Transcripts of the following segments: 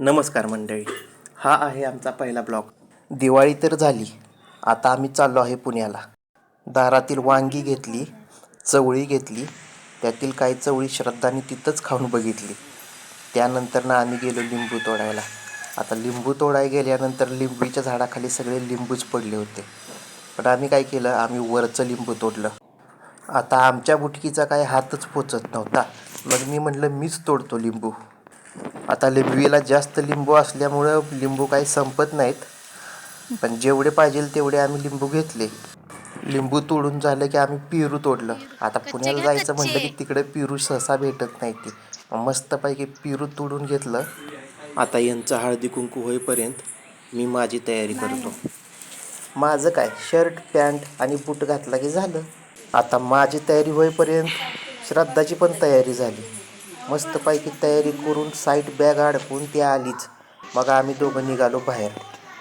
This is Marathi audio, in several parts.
नमस्कार मंडळी. हा आहे आमचा पहिला ब्लॉग. दिवाळी तर झाली. आता आम्ही चाललो आहे पुण्याला. दारातील वांगी घेतली चवळी घेतली. त्यातील काही चवळी श्रद्धाने तिथंच खाऊन बघितली. त्यानंतर ना आम्ही गेलो लिंबू तोडायला. आता लिंबू तोडाय गेल्यानंतर लिंबूच्या झाडाखाली सगळे लिंबूच पडले होते. पण आम्ही काय केलं? आम्ही वरचं लिंबू तोडलं. आता आमच्या बुटकीचा काय हातच पोचत नव्हता. मग मी म्हणलं मीच तोडतो लिंबू. आता लिंबवीला जास्त लिंबू असल्यामुळं लिंबू काही संपत नाहीत. पण जेवढे पाहिजे तेवढे आम्ही लिंबू घेतले. लिंबू तोडून झालं की आम्ही पेरू तोडलं. आता पुण्याला जायचं म्हटलं की तिकडे पेरू सहसा भेटत नाही ती. मस्तपैकी पेरू तोडून घेतलं. आता यांचं हळदी कुंकू होईपर्यंत मी माझी तयारी करतो. माझं काय? शर्ट पॅन्ट आणि बूट घातला की झालं. आता माझी तयारी होईपर्यंत श्रद्धाची पण तयारी झाली. मस्तपैकी तयारी करून साईट बॅग अडकून ती आलीच. मग आम्ही दोघं निघालो बाहेर.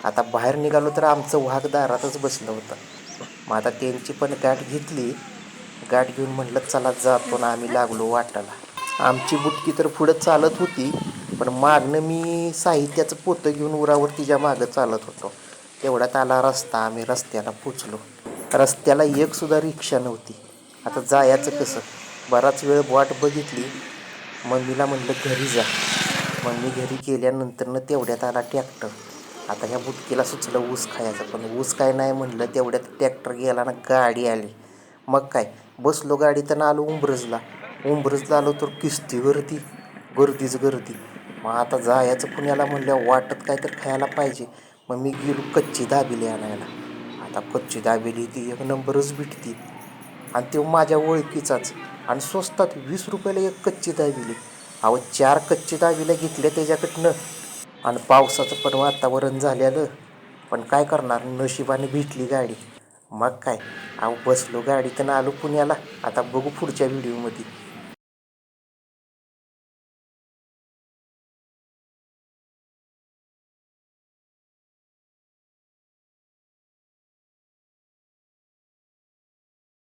आता बाहेर निघालो तर आमचं वाघ दारातच बसलं होतं. मग आता त्यांची पण गाठ घेतली. गाठ घेऊन म्हटलं चला जातो ना आम्ही लागलो वाटाला आमची बुटकी तर पुढं चालत होती पण मागणं मी साहित्याचं पोतं घेऊन उरावर तिच्या मागं चालत होतो तेवढ्यात आला रस्ता. आम्ही रस्त्याला पोचलो. रस्त्याला एकसुद्धा रिक्षा नव्हती. आता जायचं कसं? बराच वेळ वाट बघितली. मम्मीला म्हणलं घरी जा. मम्मी घरी गेल्यानंतरनं तेवढ्यात आला ट्रॅक्टर. आता ह्या बुटकीला सुचलं ऊस खायचं पण ऊस काय नाही म्हणलं तेवढ्यात ट्रॅक्टर गेला ना गाडी आली. मग काय बसलो गाडी तर आलो उंबरजला. उंबरजला आलो तर किस्ती गर्दी गर्दीच गर्दी. मग आता जायचं पुण्याला म्हणलं वाटत काय तर खायला पाहिजे. मग मी गेलो कच्ची दाबेली आणायला. आता कच्ची दाबेली ती एक नंबरच भेटती. आणि तो माझ्या ओळखीचाच. आणि स्वस्तात वीस रुपयाला एक कच्ची दाविली अहो चार कच्ची दाविल्या घेतल्या त्याच्याकडनं. आणि पावसाचं पण वातावरण झालेलं. पण काय करणार? नशिबाने भेटली गाडी. मग काय? अहो बसलो गाडीतून आलो पुण्याला. आता बघू पुढच्या व्हिडिओमध्ये